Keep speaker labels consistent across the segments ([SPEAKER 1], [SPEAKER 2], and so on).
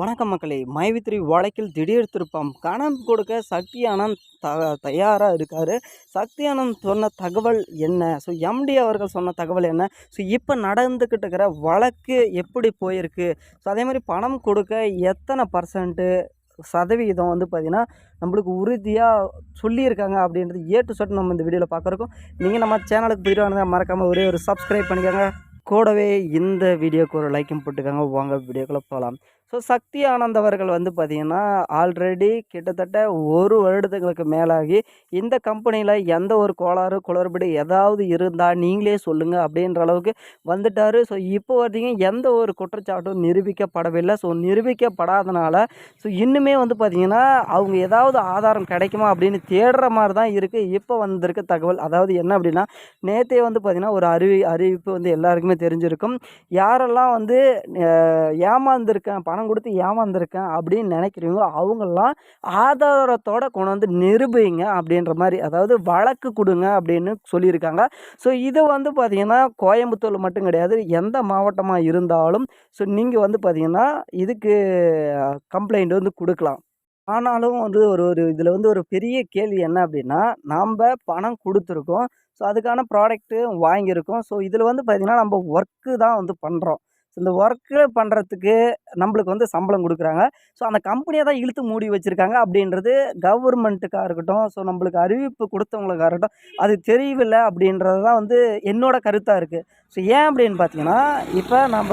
[SPEAKER 1] வணக்கம் மக்களே. மைவித்ரி வழக்கில் திடீர் திருப்பம் கணம் கொடுக்க சக்தி ஆனந்த் த தயாராக இருக்கார். சக்தி ஆனந்த் சொன்ன தகவல் என்ன? ஸோ எம்டி அவர்கள் சொன்ன தகவல் என்ன? ஸோ இப்போ நடந்துக்கிட்டு இருக்கிற வழக்கு எப்படி போயிருக்கு? ஸோ அதே மாதிரி பணம் கொடுக்க எத்தனை பர்சன்ட்டு சதவிகிதம் வந்து பார்த்திங்கன்னா நம்மளுக்கு உறுதியாக சொல்லியிருக்காங்க அப்படின்றது ஏ டு சட் நம்ம இந்த வீடியோவில் பார்க்குறோம் நீங்கள் நம்ம சேனலுக்கு போயிட்டு மறக்காமல் ஒரே ஒரு சப்ஸ்கிரைப் பண்ணிக்கோங்க. கூடவே இந்த வீடியோக்கு ஒரு லைக்கும் போட்டுக்கோங்க. வாங்க வீடியோக்குள்ளே போகலாம் ஸோ சக்தி ஆனந்த் அவர்கள் வந்து பார்த்திங்கன்னா ஆல்ரெடி கிட்டத்தட்ட ஒரு வருடத்துங்களுக்கு மேலாகி இந்த கம்பெனியில் எந்த ஒரு கோளாறு குளறுபடி ஏதாவது இருந்தால் நீங்களே சொல்லுங்கள் அப்படின்ற அளவுக்கு வந்துட்டார். ஸோ இப்போ பார்த்தீங்கன்னா எந்த ஒரு குற்றச்சாட்டும் நிரூபிக்கப்படவில்லை. ஸோ நிரூபிக்கப்படாதனால ஸோ இன்னுமே வந்து பார்த்திங்கன்னா அவங்க ஏதாவது ஆதாரம் கிடைக்குமா அப்படின்னு தேடுற மாதிரி தான் இருக்குது இப்போ வந்திருக்க தகவல். அதாவது என்ன அப்படின்னா நேற்றே வந்து பார்த்திங்கன்னா ஒரு அறிவி அறிவிப்பு வந்து எல்லாருக்குமே தெரிஞ்சிருக்கும். யாரெல்லாம் வந்து ஏமாந்துருக்கேன் பணம் கொடுத்து ஏமாந்துருக்கேன் அப்படின்னு நினைக்கிறீங்களோ அவங்களாம் ஆதாரத்தோடு கொண்டு வந்து நிரூபிங்க அப்படின்ற மாதிரி அதாவது வழக்கு கொடுங்க அப்படின்னு சொல்லியிருக்காங்க. ஸோ இது வந்து பார்த்திங்கன்னா கோயம்புத்தூர் மட்டும் கிடையாது எந்த மாவட்டமாக இருந்தாலும் ஸோ நீங்கள் வந்து பார்த்திங்கன்னா இதுக்கு கம்ப்ளைண்ட் வந்து கொடுக்கலாம். ஆனாலும் வந்து ஒரு ஒரு இதில் வந்து ஒரு பெரிய கேள்வி என்ன அப்படின்னா நாம் பணம் கொடுத்துருக்கோம் ஸோ அதுக்கான ப்ராடக்ட்டு வாங்கியிருக்கோம். ஸோ இதில் வந்து பார்த்திங்கன்னா நம்ம ஒர்க்கு தான் வந்து பண்ணுறோம் இந்த ஒர்க்கு பண்ணுறதுக்கு நம்மளுக்கு வந்து சம்பளம் கொடுக்குறாங்க. ஸோ அந்த கம்பெனியை தான் இழுத்து மூடி வச்சுருக்காங்க அப்படின்றது கவர்மெண்ட்டுக்காக இருக்கட்டும் ஸோ நம்மளுக்கு அறிவிப்பு கொடுத்தவங்களுக்காக இருக்கட்டும் அது தெரியவில்லை அப்படின்றது தான் வந்து என்னோடய கருத்தாக இருக்குது ஸோ ஏன் அப்படின்னு பார்த்தீங்கன்னா இப்போ நம்ம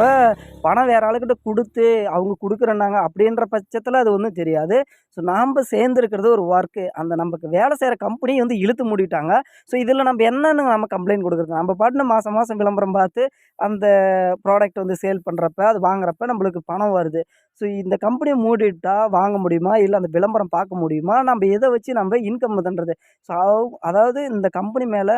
[SPEAKER 1] பணம் வேறு ஆளுக்கிட்ட கொடுத்து அவங்க கொடுக்குறேன்னாங்க அப்படின்ற பட்சத்தில் அது ஒன்றும் தெரியாது. ஸோ நாம் சேர்ந்துருக்கிறது ஒரு ஒர்க்கு அந்த நமக்கு வேலை செய்கிற கம்பெனி வந்து இழுத்து மூடிட்டாங்க. ஸோ இதில் நம்ம என்னென்னு நம்ம கம்ப்ளைண்ட் கொடுக்குறது நம்ம பாட்டுன்னு மாதம் மாதம் விளம்பரம் பார்த்து அந்த ப்ராடக்ட் வந்து சேல் பண்ணுறப்ப அது வாங்குறப்ப நம்மளுக்கு பணம் வருது. ஸோ இந்த கம்பெனியை மூடிட்டா வாங்க முடியுமா? இல்லை அந்த விளம்பரம் பார்க்க முடியுமா? நம்ம எதை வச்சு நம்ம இன்கம் பண்ணுறது ஸோ அதாவது இந்த கம்பெனி மேலே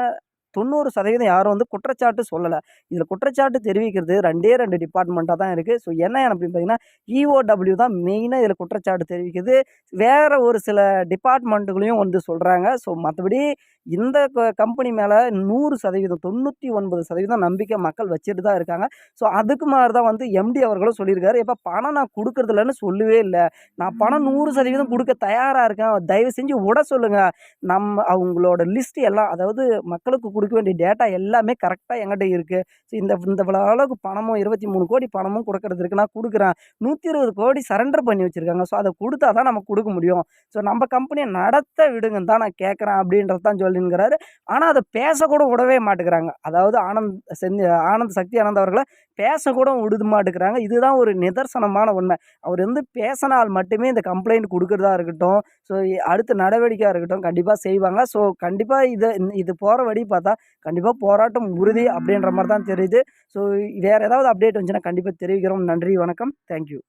[SPEAKER 1] தொண்ணூறு சதவீதம் யாரும் வந்து குற்றச்சாட்டு சொல்லலை. இதில் குற்றச்சாட்டு தெரிவிக்கிறது ரெண்டே ரெண்டு டிபார்ட்மெண்ட்டாக தான் இருக்குது ஸோ என்ன அப்படின்னு பார்த்தீங்கன்னா இஓடபிள்யூ தான் மெயினாக இதில் குற்றச்சாட்டு தெரிவிக்கிறது வேறு ஒரு சில டிபார்ட்மெண்ட்டுகளையும் வந்து சொல்கிறாங்க ஸோ மற்றபடி இந்த கம்பெனி மேலே நூறு சதவீதம் தொண்ணூற்றி ஒன்பது சதவீதம் நம்பிக்கை மக்கள் வச்சுட்டு தான் இருக்காங்க. ஸோ அதுக்கு மாதிரி தான் வந்து எம்டி அவர்களும் சொல்லியிருக்காரு. இப்போ பணம் நான் கொடுக்குறதில்லன்னு சொல்லவே இல்லை. நான் பணம் நூறு சதவீதம் கொடுக்க தயாராக இருக்கேன். தயவு செஞ்சு விட சொல்லுங்கள் நம்ம அவங்களோட லிஸ்ட் எல்லாம் அதாவது மக்களுக்கு கொடுக்க வேண்டிய டேட்டா எல்லாமே கரெக்டாக எங்கிட்ட இருக்குது ஸோ இந்த இந்த அளவுக்கு பணமும் இருபத்தி மூணு கோடி பணமும் கொடுக்கறது இருக்கு. நான் கொடுக்குறேன். நூற்றி இருபது கோடி சரண்டர் பண்ணி வச்சுருக்காங்க. ஸோ அதை கொடுத்தா தான் நம்ம கொடுக்க முடியும். ஸோ நம்ம கம்பெனியை நடத்த விடுங்கன்னு தான் நான் கேட்குறேன் அப்படின்றது தான் சொல்லிங்கிறாரு ஆனால் அதை பேசக்கூட விடவே மாட்டேங்கிறாங்க. அதாவது ஆனந்த் செஞ்ச ஆனந்த் சக்தி ஆனந்த் அவர்களை பேசக்கூட விடுது மாட்டுக்கிறாங்க. இதுதான் ஒரு நிதர்சனமான உண்மை. அவர் வந்து பேசினால் மட்டுமே இந்த கம்ப்ளைண்ட் கொடுக்குறதா இருக்கட்டும் ஸோ அடுத்த நடவடிக்கையாக இருக்கட்டும் கண்டிப்பாக செய்வாங்க. ஸோ கண்டிப்பாக இதை இது போகிற வழி பார்த்தா கண்டிப்பாக போராட்டம் உறுதி அப்படின்ற மாதிரி தான் தெரியுது. ஸோ வேறு ஏதாவது அப்டேட் வந்துச்சுன்னா கண்டிப்பாக தெரிவிக்கிறோம். நன்றி வணக்கம். தேங்க்யூ